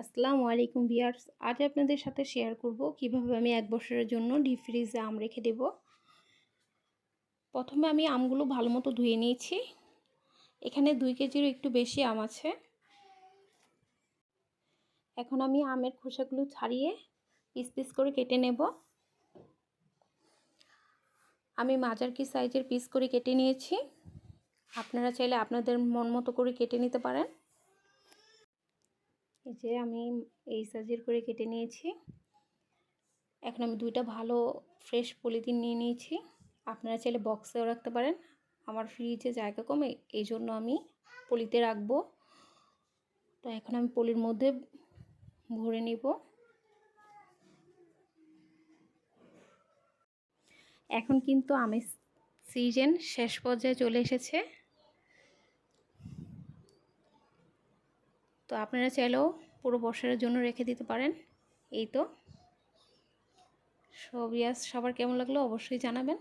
আসসালামু আলাইকুম বিয়ার্স আজ আপনাদের সাথে শেয়ার করব কীভাবে আমি এক বছরের জন্য ডিপ ফ্রিজে আম রেখে দেব। প্রথমে আমি আমগুলো ভালো মতো ধুয়ে নিয়েছি। এখানে দুই কেজিরও একটু বেশি আম আছে। এখন আমি আমের খোসাগুলো ছাড়িয়ে পিস পিস করে কেটে নেব। আমি মাজার কি সাইজের পিস করে কেটে নিয়েছি। আপনারা চাইলে আপনাদের মন মতো করে কেটে নিতে পারেন। এই যে আমি এই সাইজের করে কেটে নিয়েছি। এখন আমি দুইটা ভালো ফ্রেশ পলিথিন নিয়ে নিয়েছি। আপনারা চাইলে বক্সেও রাখতে পারেন। আমার ফ্রিজে জায়গা কমে এই জন্য আমি পলিতে রাখব। তো এখন আমি পলির মধ্যে ভরে নিব। এখন কিন্তু আমি সিজন শেষ পর্যায়ে চলে এসেছে। তো আপনারা চাইলেও পুরো বর্ষার জন্য রেখে দিতে পারেন। এই তো। সব ইয়াস সবার কেমন লাগল অবশ্যই জানাবেন।